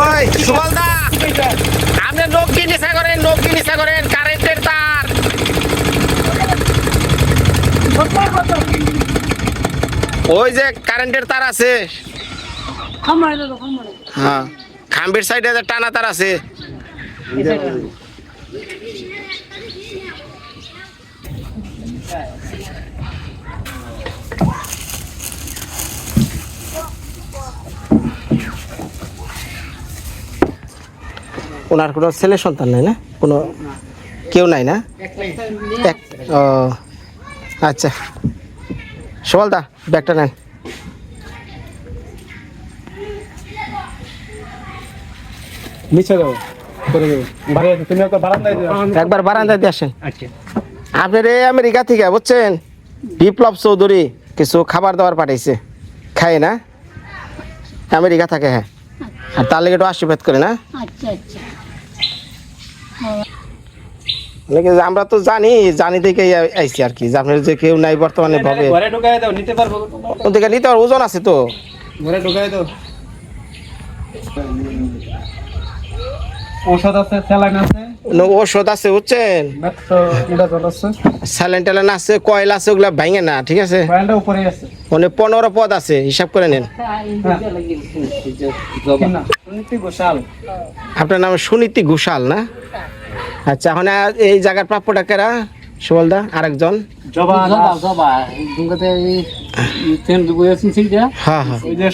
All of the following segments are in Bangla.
ওই আপনি লোক কি নিশা করেন নিশা করেন কারেন্টের তার। ওই যে কারেন্টের তার আছে। হ্যাঁ খাম্বির সাইডে টানা তার আছে। ওনার কোনো ছেলে সন্তান নাই না? কোনো কেউ নাই না? এক ও আচ্ছা। সবলদা ব্যাগটা নেন। নিচে যাব একবার বারান্দায় দিয়ে আসেন। আচ্ছা। আপনার এই আমেরিকা থেকে বুঝছেন? বিপ্লব চৌধুরী কিছু খাবার দাবার পাঠাইছে। খায় না? আমেরিকা থাকে হ্যাঁ। আর তার লেগে একটু আশীর্বাদ করে না? আচ্ছা আচ্ছা। আমরা তো জানি জানি থেকে আইছি আর কি আপনার যে কেউ নাই বর্তমানে ভাবে। ঘরে ঢুকাই দাও নিতে পারব। নিতে পারব, ওজন আছে তো। ঘরে ঢুকাই দাও। ঔষধ আছে স্যালাইন আছে। ওষুধ আছে বুঝছেন? স্যালেন ট্যালেন আছে। কয়েল আছে ওগুলা ভাঙে না ঠিক আছে? কয়েলটা উপরে আছে। মানে পনেরো পদ আছে হিসাব করে নেন। ঘোষাল। আপনার নাম সুনীতি ঘোষাল না? আচ্ছা এখন আর এই জায়গার প্রাপ্যটা কেরা? সুবলদা আরেকজন? হ্যাঁ হ্যাঁ ওই যে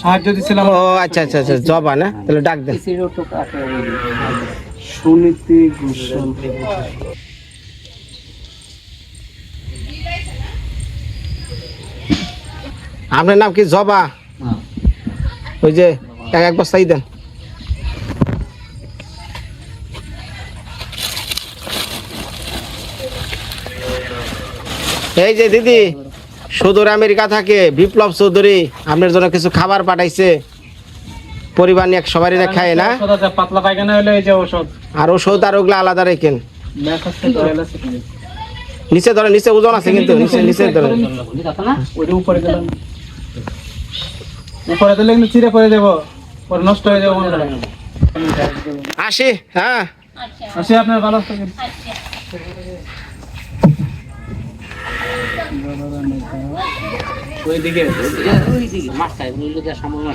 সাহায্য দিছিলাম। ও আচ্ছা আচ্ছা আচ্ছা জবা না? তাহলে ডাক দেন। সুনীতি ঘোষাল আপনার নাম কি? জবা? ওই যে এক এক বস্তাই দেন। এই যে দিদি সুদূর আমেরিকা থাকে বিপ্লব চৌধুরী আপনার জন্য কিছু খাবার পাঠাইছে। পরিবার নিয়ে সবারই না খায় না। পাতলা পায়খানা হলে এই যে ঔষধ। আর ওষুধ আর ওগুলো আলাদা রেখেন। নিচে ধরে নিচে ওজন আছে কিন্তু নিচে নিচে ধরে উপরে দিলাম উপরে দিলে কিন্তু চিরে পরে দেবো পরে নষ্ট হয়ে যাবে আসি হ্যাঁ। আসি আপনার ভালো থাকেন। ওইদিকে ওই দিকে মাছটা সামনে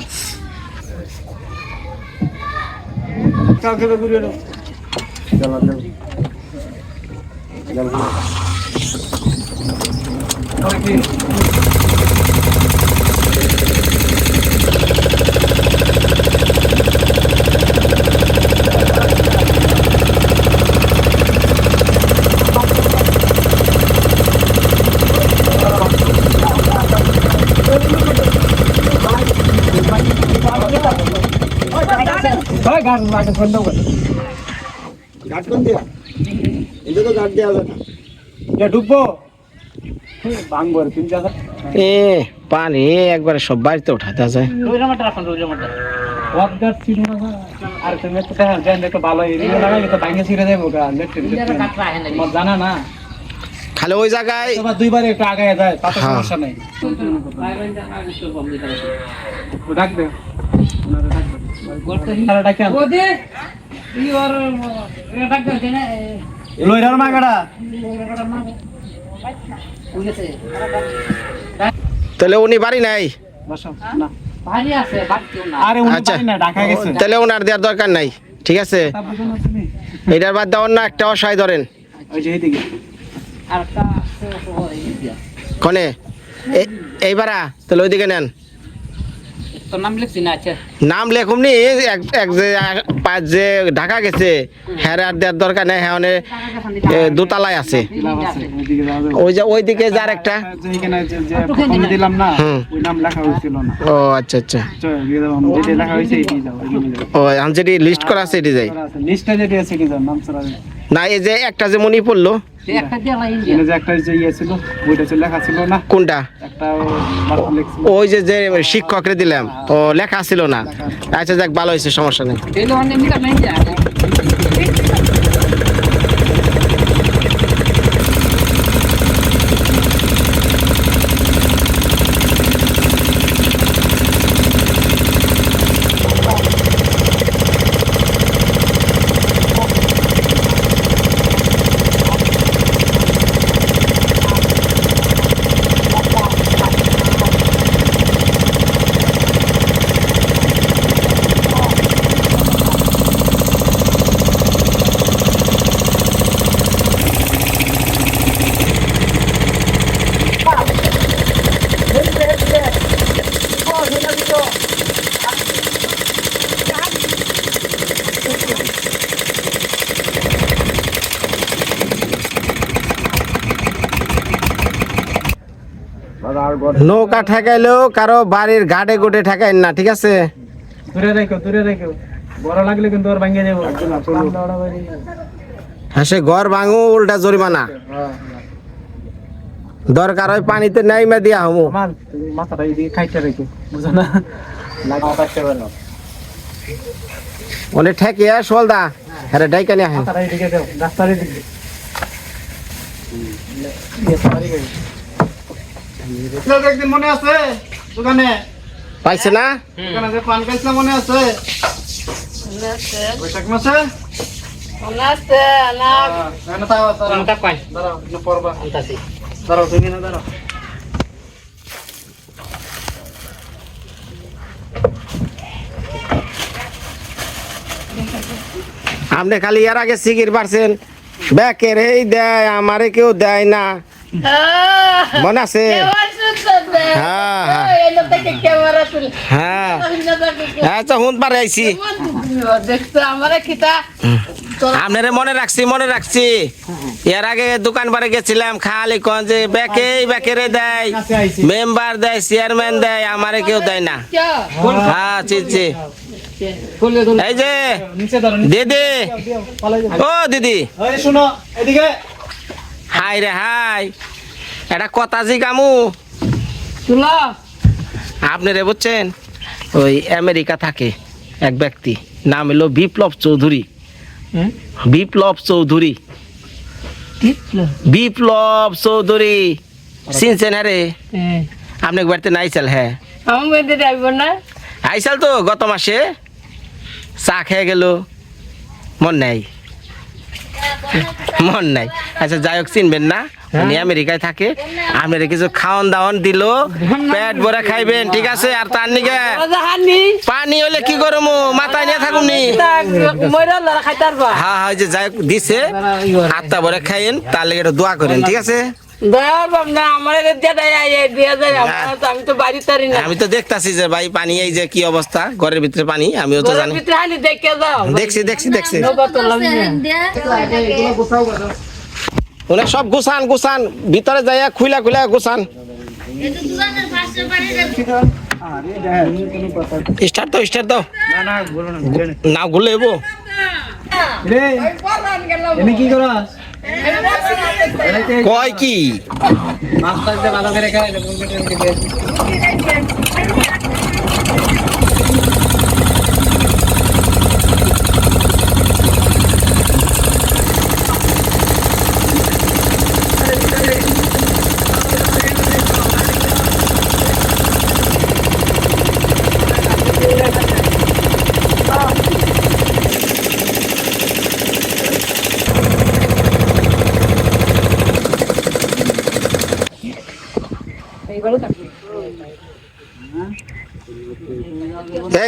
কালকে তো ঘুরে এলো গান লাগে বন্ধ করে। এটা ডুববো ভাঙবো আর তিন জায়গা এ পানি একবারে সব বাড়িতে উঠাতে যায়। রইলা মাটা রাখুন রইলা মাটা ওয়াদগার ছিল না আর তুমি একটু দেখা যায় দেখো ভালো এরিয়া লাগাই তো ভাঙে ছিঁড়ে হয় তোমার জানা না। খালি ওই জায়গায় দুইবার একটু আগে যায় তাতে হ্যাঁ। সমস্যা নেই। ডাক দে। লইরার তাহলে উনি বাড়ি নাই? আচ্ছা। তাহলে ওনার দেওয়ার দরকার নাই ঠিক আছে? এটার বাদ দেওয়ার না একটা অসহায় ধরেন। কনে? এইবারা তাহলে ওইদিকে নেন। নাম লিখছি না আচ্ছা। নাম লেখুম নি এক এক যে পাঁচ যে ঢাকা গেছে হ্যাঁ আর দেওয়ার দরকার নেই হ্যাঁ দোতলায় আছে। ওই যে যার একটা। ওই নাম লেখা হয়েছিল না। ও আচ্ছা আচ্ছা। যাও ও এখন যেটি লিস্ট করা আছে এটি যাই। লিস্টটা যেটা আছে নাম ছাড়া না এই যে একটা যে মনি পড়ল। একটা দিয়া লাই এখানে যে একটা যে ইয়ে ছিল ওইটা যে লেখা ছিল না? কোনটা? ওই যে যে শিক্ষকরে দিলাম। ও লেখা ছিল না। আচ্ছা যাক ভালো হয়েছে সমস্যা নেই। নৌকা ঠেকাইলেও কারও বাড়ির গাড়ে গোটে ঠেকাইন না ঠিক আছে? দূরে রেখো দূরে রেখো। বড় লাগলে কিন্তু আর ভাঙিয়ে যাব হ্যাঁ সে ঘর ভাঙু উল্টা জরিমানা। দরকার হয় পানিতে নাইমা দিয়া হমু। মাথাটা এদিকে খাইতে রেখো বুঝো না? সোলদা হ্যাঁ ডাইকা নিয়ে রাস্তার এদিকে একদিন মনে আছে? দোকানে? পাইছে না? দোকানে যে পান খাইছিল মনে আছে? বৈশাখ মাসে? এখানে তাও দাঁড়াও। দাঁড়াও পড়বা দাঁড়াও তুমি না দাঁড়াও। আপনি খালি এর আগে সিগির পারছেন। ব্যাকের এই দেয় আমারে কেউ দেয় না। মনে আছে? হ্যাঁ হ্যাঁ। হ্যাঁ। আচ্ছা হুন পারে আইছি। দেখছ আমার খিতা আপনারে মনে রাখছি মনে রাখছি। এর আগে দোকান পারে গেছিলাম খালি কন যে ব্যাকে ব্যাকেরে দেয় মেম্বার দেয় চেয়ারম্যান দেয় আমারে কেউ দেয় না। হ্যাঁ চিনছি এই যে দিদি। ও দিদি। শুনো এদিকে। হাই রে হাই। এটা কথা জি কামু আপনি রে বুঝছেন? ওই আমেরিকা থাকে এক ব্যক্তি নাম হলো বিপ্লব চৌধুরী। বিপ্লব চৌধুরী। বিপ্লব? চৌধুরী। চিনছেন হ্যাঁ। রে আপনি বাড়িতে হ্যাঁ। যাইব না। আইসাল তো গত মাসে। চা খেয়ে গেল। মন নাই। মন নাই। আচ্ছা যাই হোক চিনবেন না। উনি আমেরিকায় থাকে। আমেরিকা কিছু খাওয়ান দাওয়ান দিল। পেট ভরে খাইবেন ঠিক আছে? আর তার নিকে পানি হলে কি করম? মাথায় নিয়ে থাকুন নি। হ্যাঁ হ্যাঁ যে যাই হোক দিছে। আত্মা ভরে খাইয়েন তার লেগে দোয়া করেন ঠিক আছে? দয়ার না আমার দিয়া দেয় দিয়া যায় আমার তো- আমি তো বাড়ি তারি না। আমি তো দেখতাছি যে ভাই পানি এই যে কি অবস্থা? ঘরের ভিতরে পানি আমিও তো ঘরের জানি। দেখছি দেখছি দেখছি। ওনে সব গুছান গুছান। ভিতরে যাইয়া খুইলা খুইলা গুছান। স্টার্ট দাও স্টার্ট দাও। না ঘুরলে এবো কি করাস? কয় কি? মাস্টার যে ভালো করে খাই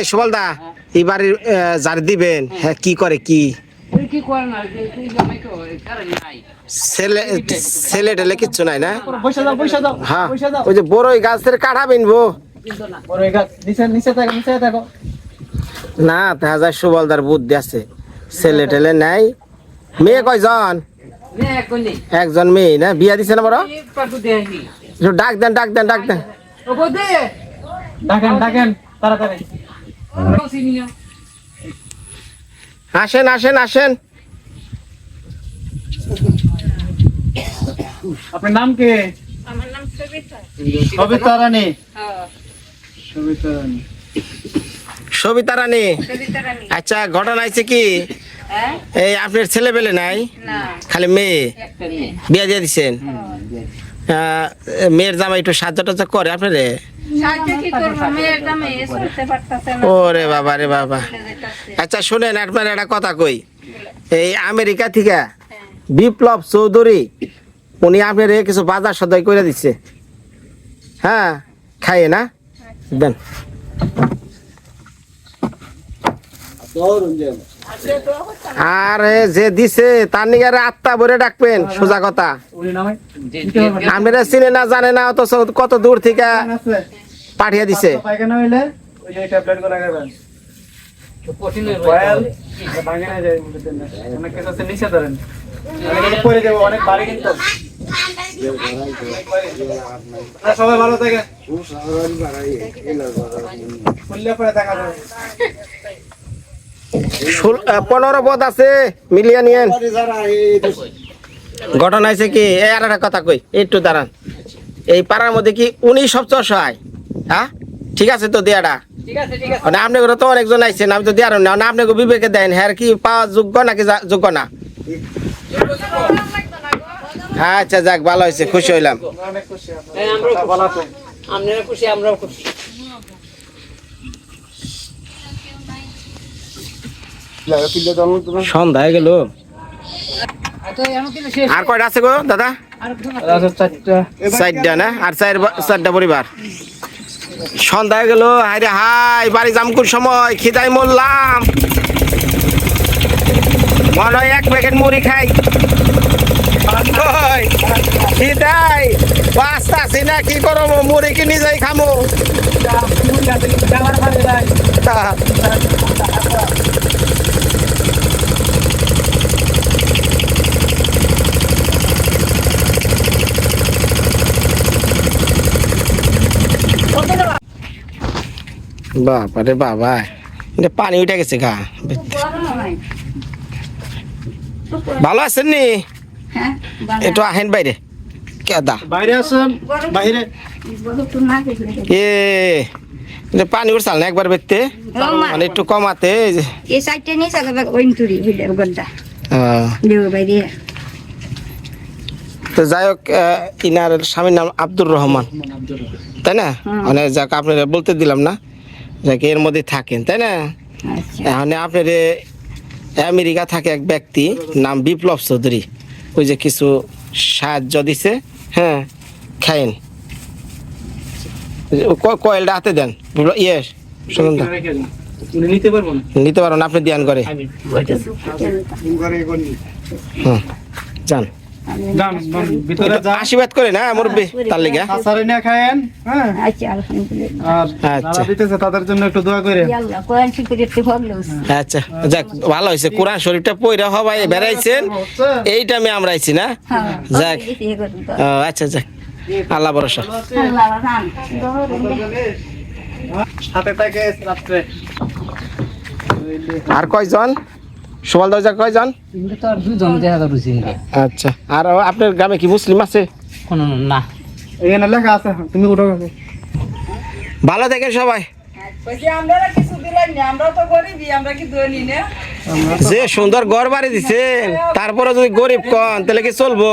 সুবল দা এবার যার দিবেন। হ্যাঁ কি করে কি? তুই কি করে না তুই জামাই তো কারণ নাই। ছেলে টেলে কিচ্ছু নাই না? পয়সা দাও পয়সা দাও হ্যাঁ ওই যে বড়ই গাছের কাঠা বিনবো। গাছ নিচে নিচে থাকো না দেখা যায় সুবলদার বুদ্ধি আছে। ছেলে টেলে নাই। মেয়ে কয়জন? একজন মেয়ে না? বিয়া দিছে না বড়? ডাক দেন ডাক দেন ডাক দেন। ডাকেন ডাকেন তাড়াতাড়ি। আসেন আসেন আসেন। আপনার নাম কে? আমার নাম সবিতা। সবিতা রানী। হ্যাঁ। সবিতা রানী। সবিতা রানী। সবিতা রানী। আচ্ছা ঘটনা আছে কি? হ্যাঁ? এই আপনার ছেলে পেলে নাই? না। খালি মেয়ে? একটা মেয়ে। দিয়ে দিছেন? মেয়ের জামাই একটু সাহায্য টাজ্য করে আপনারে? ওরে বাবা রে বাবা। আচ্ছা শুনেন আপনার একটা কথা কই। এই আমেরিকা থেকে বিপ্লব চৌধুরী উনি আপনার কিছু বাজার সদাই করে দিচ্ছে। হ্যাঁ খাইয়ে না? দেন। আর যে দিছে তার নিগে আরে আত্মা ভরে ডাকবেন সোজা কথা। আপনারা চিনে না জানে না অত কত দূর থেকে পাঠিয়ে দিছে। সবাই ভালো থাকে খুললে পরে দেখা যাবে ষোল- আহ, পনেরো পদ আছে মিলিয়ে নিয়েন ঘটনা হয়েছে কি এই আর একটা কথা কই একটু দাঁড়ান। এই পাড়ার মধ্যে কি উনি সবচেয়ে অসহায় হ্যাঁ? ঠিক আছে তো দেয়াটা? আছে মানে আপনি তো অনেকজন আইছেন আমি তো দেয়ার না বিবেকে দেন হ্যাঁ কি পাওয়া যোগ্য নাকি যোগ্য না? আচ্ছা যাক ভালো হয়েছে খুশি হইলাম। খুশি হ্যাঁ, আমরাও আছে খুশি। সন্ধ্যা হয়ে গেল। আর কয়টা আছে গো দাদা? চারটা না? আর চার চারটা পরিবার? সন্ধ্যা হয়ে গেল হাইরে হাই বাড়ি জামকুর সময় খিদাই মরলাম। মনে হয় এক প্যাকেট মুড়ি খাই। খিদাই পাঁচটা আছি না কি করব? মুড়ি কিনে যাই খামো যাওয়ার পরে যাই। বাবা রে বাবা। এটা পানি উঠে গেছে গা। ভালো আছেন নি? একটু আহেন বাইরে। কেদা বাইরে আছেন? বাইরে। এ এটা পানি উঠছাল না একবার বেরতে? মানে একটু কমাতে এই সাইডটা নিয়ে চালাবে ওই তুরি তো যাই হোক ইনার স্বামীর নাম আব্দুর রহমান। তাই না? মানে যাক আপনারা বলতে দিলাম না। যাক এর মধ্যে থাকেন তাই না? আচ্ছা। এখন আপনার এ আমেরিকা থাকে এক ব্যক্তি নাম বিপ্লব চৌধুরী। ওই যে কিছু সাহায্য দিছে হ্যাঁ খাইন। ওই যে ক- কয়েলটা হাতে দেন ইয়ে শুনুন নিতে পারব না। নিতে পারেন আপনি ধ্যান করে। হুম যান। যান যান, আশীর্বাদ করে না মুরব্বী তার লিগে। আচারে নিয়ে খায়েন হ্যাঁ? আচ্ছা আর আচ্ছা। যারা দিতেছে তাদের জন্য একটু দোয়া করে। আল্লাহ কোরআন শিখে একটু ভাবলো আচ্ছা যাক ভালো হয়েছে। কোরআন শরীফটা পইরা হবাই বেড়াইছেন। এইটা আমি আমরা না? হ্যাঁ যাক। আচ্ছা যাক। আল্লাহ ভরসা। সাথে থাকে রাত্রে। আর কয়জন? সুবল দরজা দেখা যাচ্ছে আচ্ছা আর আপনার গ্রামে কি মুসলিম আছে? না এখানে লেখা আছে তুমি উঠো। ভালো থাকেন সবাই। আমরা কিছু দিলাম না আমরা তো গরিবই আমরা কি ধনী না? যে সুন্দর ঘর বাড়ি দিছেন তারপরে যদি গরিব কন তাহলে কি চলবো?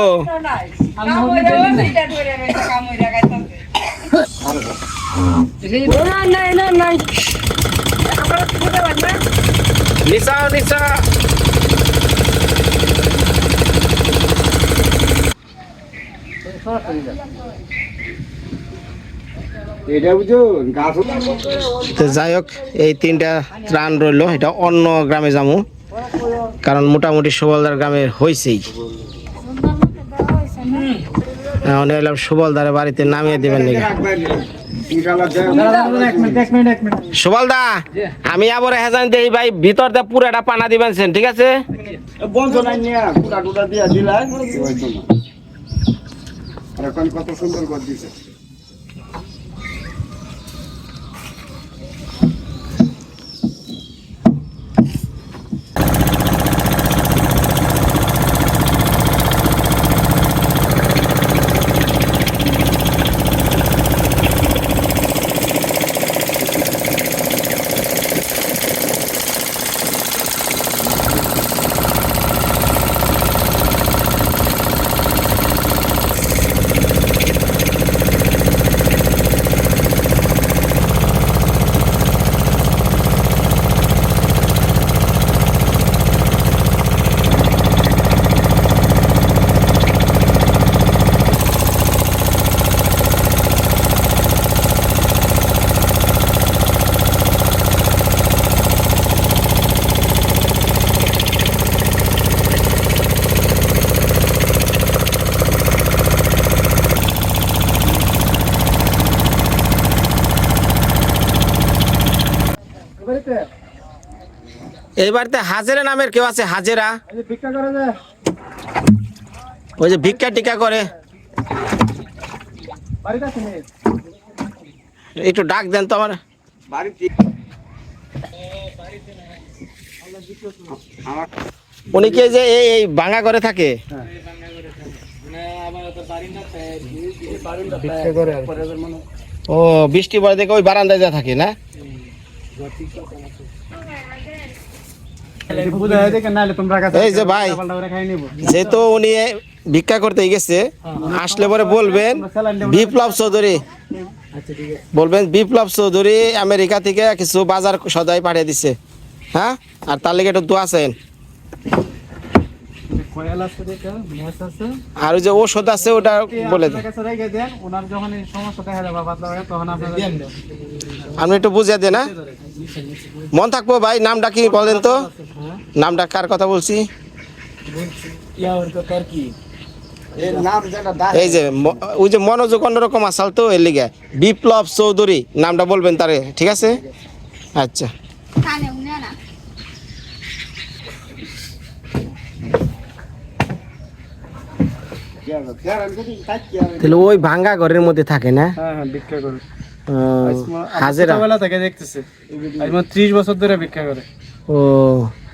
নিচা নিচা। তো যাই হোক এই তিনটা ত্রাণ রইল। এটা অন্য গ্রামে যাব কারণ মোটামুটি সুবলদার গ্রামে হয়েছেই এখন এলাম সুবলদারের বাড়িতে নামিয়ে দেবেন নাকি? এক মিনিট এক মিনিট এক মিনিট সুবলদা আমি আবার হেজান দেই ভাই ভিতর দিয়ে পুরাটা পানা দিবেন ঠিক আছে? কত সুন্দর কর দিছে। এই বাড়িতে হাজেরা নামের কেউ আছে? হাজেরা? ওই যে ভিক্ষা টিকা করে? একটু ডাক দেন তো আমার। উনি কি যে এই এই ভাঙা করে থাকে ও বৃষ্টি পরে দেখে ওই বারান্দায় যা থাকে না কি। বুঝা হয় দেখে নাহলে তোমরা কাছে এই যে ভাই। যেহেতু উনি ভিক্ষা করতে গেছে আসলে পরে বলবেন বিপ্লব চৌধুরী। বলবেন বিপ্লব চৌধুরী আমেরিকা থেকে কিছু বাজার সদাই পাঠিয়ে দিছে। হ্যাঁ? আর তার লেগে একটু দোয়া চাইন কয়াল আছে দেখে ম্যাচ আছে। আর ওই যে ওষুধ আছে ওটা বলে দেন। আপনার কাছে রেখে দেন ওনার যখন এই সমস্যা দেখা যাবে পাতলা হয়ে তখন আপনারা দেন। আপনি একটু বুঝিয়ে দেন হ্যাঁ? মন থাকব ভাই নামটা কি বলেন তো নামটা কার কথা বলছি এর নাম যেটা দা- এই যে ওই যে মনোযোগ অন্যরকম আসাল তো এর লিগে বিপ্লব চৌধুরী নামটা বলবেন তারে ঠিক আছে আচ্ছা। তাহলে ওই ভাঙ্গা ঘরের মধ্যে থাকে না হ্যাঁ হ্যাঁ ভিক্ষা করে হাজেরা। ছোটবেলা থেকে দেখতেছে। আমার ত্রিশ বছর ধরে ভিক্ষা করে। ও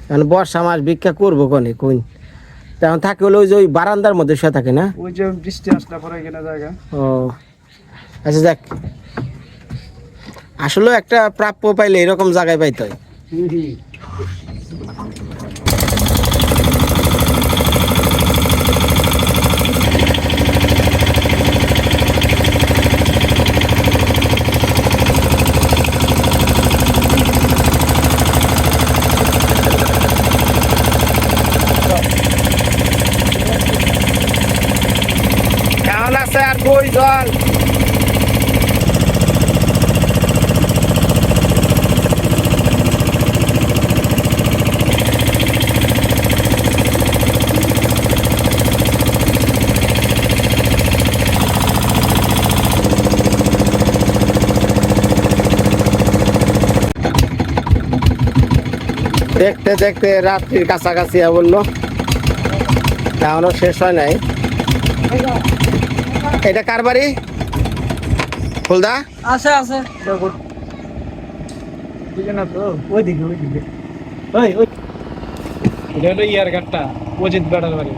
মানে বর্ষা মাস ভিক্ষা করব কনে কোন? তখন থাকে হলো ওই যে ওই বারান্দার মধ্যে শুয়ে থাকে না? ওই যে বৃষ্টি আসলে পরে কিনা জায়গা। ও আচ্ছা দেখ আসলে একটা প্রাপ্য পাইলে এরকম জায়গায় পাইতে হয় কেমন কই জল দেখতে দেখতে রাত্রির কাছাকাছি বলল এখনও শেষ হয় নাই। এটা কার বাড়ি? ফুলদা? আছে আছে। অজিত বেড়ার বাড়ি।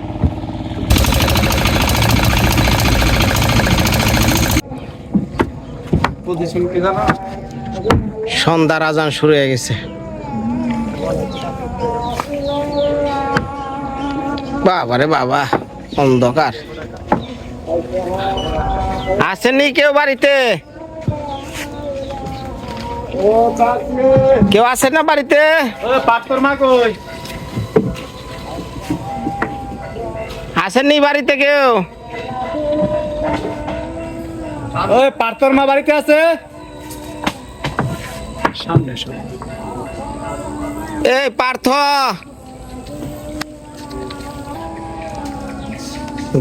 সন্ধ্যার আজান শুরু হয়ে গেছে। বাবা রে বাবা অন্ধকার। আসেননি কেউ বাড়িতে? কেউ আসেন না বাড়িতে? আসেননি বাড়িতে কেউ? ওই পাটকর মা বাড়িতে আছে? সামনে। এই পার্থ।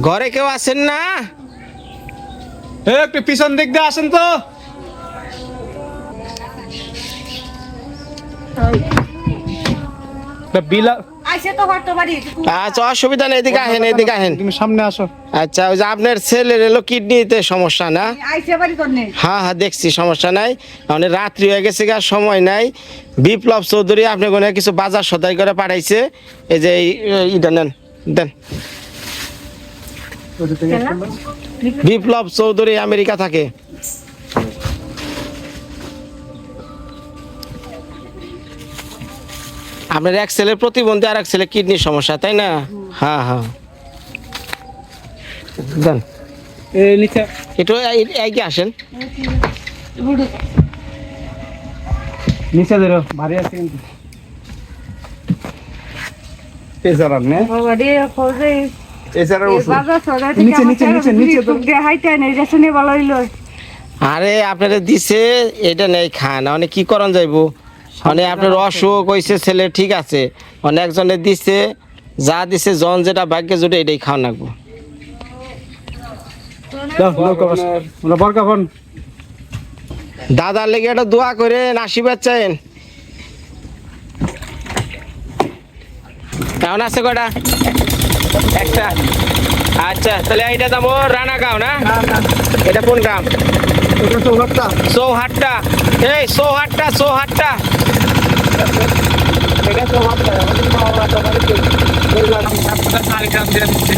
ঘরে কেউ আসেন না? একটু পিছন দিক দিয়ে আসেন তো। বাড়ি আচ্ছা অসুবিধা নেই এদিকে আহেন এদিকে আহেন। তুমি সামনে আসো। আচ্ছা ওই যে আপনার ছেলের এলো কিডনিতে সমস্যা না? হ্যাঁ হ্যাঁ দেখছি সমস্যা নাই। মানে রাত্রি হয়ে গেছে সময় নাই। বিপ্লব চৌধুরী আপনি কোনো কিছু বাজার সদাই করে পাঠাইছে। এই যে এই- ইটা নেন দেন। বিপ্লব চৌধুরী আমেরিকা থাকে। আপনার এক ছেলের প্রতিবন্ধী আর এক ছেলে কিডনির সমস্যা তাই না? হ্যাঁ হ্যাঁ। দেন। এ নিচে। একটু এইদিকে আসেন। নিচে ধরো ভারী আছে কিন্তু। এছাড়া ওষুধ। নিচে, নিচে, নিচে, নিচে তো। দেখাইতে নেই রেশনে ভালো হইল। আরে আপনারা দিছে এটা নেই খান মানে কি করন যাইবো? মানে আপনার অসুখ হয়েছে ছেলে ঠিক আছে। মানে একজনে দিছে যা দিছে জন যেটা ভাগ্যে জুটে এটাই খাওয়ান লাগবো। দাদার লেগে একটা দোয়া করে আশীর্বাদ চাইন। কেমন আছে কটা একটা আচ্ছা তাহলে এটা যাব রানাগাঁও না এটা কোন গ্রাম এটা তো ঘরটা চৌহাট্টা এই চৌহাট্টা চৌহাট্টা এটা তো মাত্রা আমাদের মাওরা তো বাড়িতে বললাম আপনারা সারি কাম দিয়ে দিচ্ছে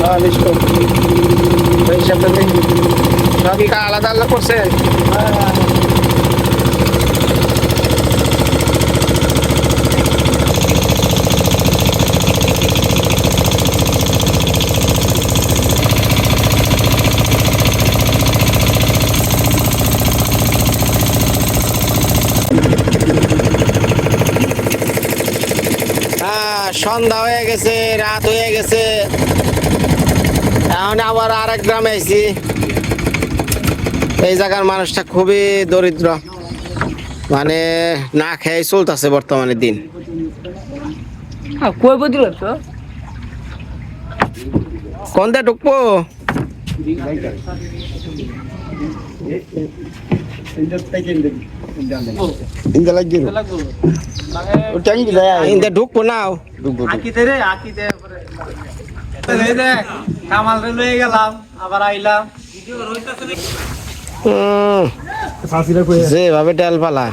বালিশ তো এই হিসাবটা দেখি সব কি আলাদা আলাদা করছেন হ্যাঁ সন্ধ্যা হয়ে গেছে রাত হয়ে গেছে। এখন আবার আরেক গ্রামে আইছি। এই জায়গার মানুষটা খুবই দরিদ্র। মানে না খেয়ে চলতেছে বর্তমানে দিন। কোন দিয়ে ঢুকবো ইন্দা লাগি ও টাঙ্গি যায় ইন্দে ঢুকবো নাও আকিতে রে আকিতে পরে এই দেখ কামাল রে লয়ে গেলাম আবার আইলাম উম, সাসিরা কই যেভাবে ডাল পালা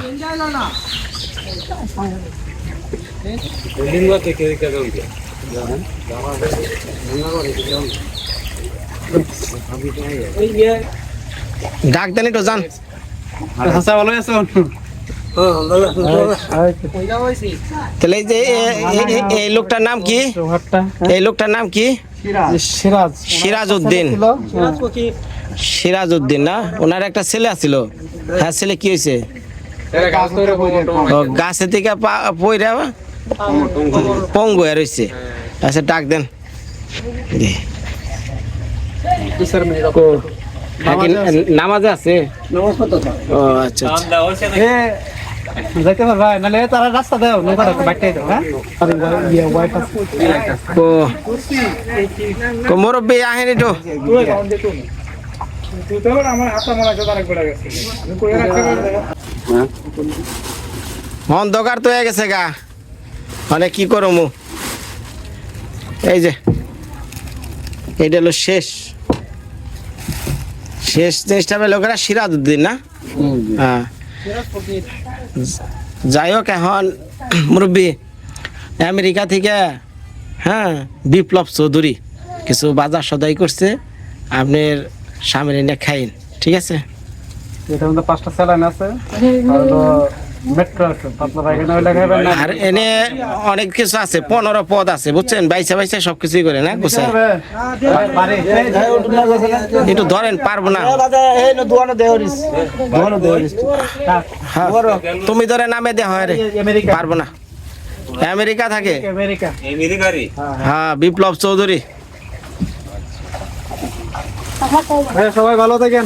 লিঙ্গ থেকে কে ডাক দেন একটু যান হাসা ভালো আছো তাহলে এই যে লোকটার নাম কি? এই লোকটার নাম কি? সিরাজ। সিরাজ উদ্দিন সিরাজ উদ্দিন না? ওনার একটা ছেলে আছিল। হ্যাঁ ছেলে কি হয়েছে ও গাছে থেকে পা- পইরা পঙ্গু হয়ে রয়েছে আচ্ছা ডাক দেন। হ্যাঁ, নামাজে আছে। ও আচ্ছা আচ্ছা। এ যাইতে পারবা নালে তারা রাস্তা দাও নৌকাটা বাইতে দাও হ্যাঁ? আরে ওয়াইফ আছে ও কো মুরব্বী আহেন একটু। তো মনে কই রাখতে অন্ধকার তো হয়ে গেছে গা। মানে কি করমু এই যে এইটা হলো শেষ। শেষ হবে লোকেরা সিরাজ উদ্দিন না? হ্যাঁ। যাই হোক এখন মুরব্বী, আমেরিকা থেকে হ্যাঁ বিপ্লব চৌধুরী কিছু বাজার সদাই করছে, আপনার স্বামীর এনে খাইন, ঠিক আছে? পাঁচটা স্যালাইন আছে। আর এনে অনেক কিছু আছে পনেরো পদ আছে বুঝছেন? বাইসা বাইসা সব কিছুই করে না? বুঝছেন একটু ধরেন পারব না। দেহরিস হ্যাঁ, তুমি ধরে নামে দেওয়া হয় রে পারব না। আমেরিকা থাকে? হ্যাঁ বিপ্লব চৌধুরী। হ্যাঁ সবাই ভালো থাকেন।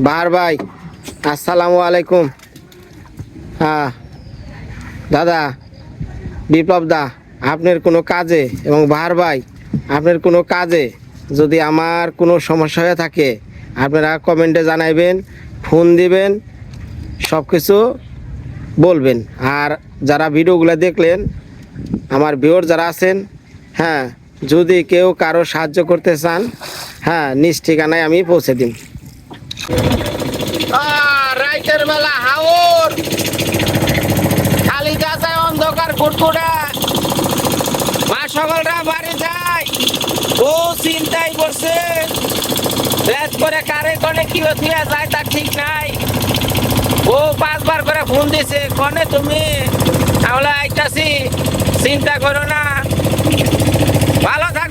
বাহার ভাই, আসসালামু আলাইকুম। হ্যাঁ দাদা, বিপ্লব দা, আপনার কোনো কাজে এবং বাহার ভাই, আপনার কোনো কাজে যদি আমার কোনো সমস্যা হয়ে থাকে, আপনারা কমেন্টে জানাইবেন, ফোন দিবেন সব কিছু বলবেন। আর যারা ভিডিওগুলো দেখলেন, আমার ভিউর যারা আছেন হ্যাঁ যদি কেউ কারও সাহায্য করতে চান হ্যাঁ নিজ ঠিকানায় আমি পৌঁছে দিন রাইতের বেলা হাওর। খালি গাছায় অন্ধকার মা সকলরা বাড়ি যায়। ও চিন্তাই করছে করে কারে কনে কি হতিয়া যায় তার ঠিক নাই। ও পাঁচবার করে ফোন দিছে, কনে তুমি? আমরা আইতাছি, চিন্তা করো না। ভালো থাক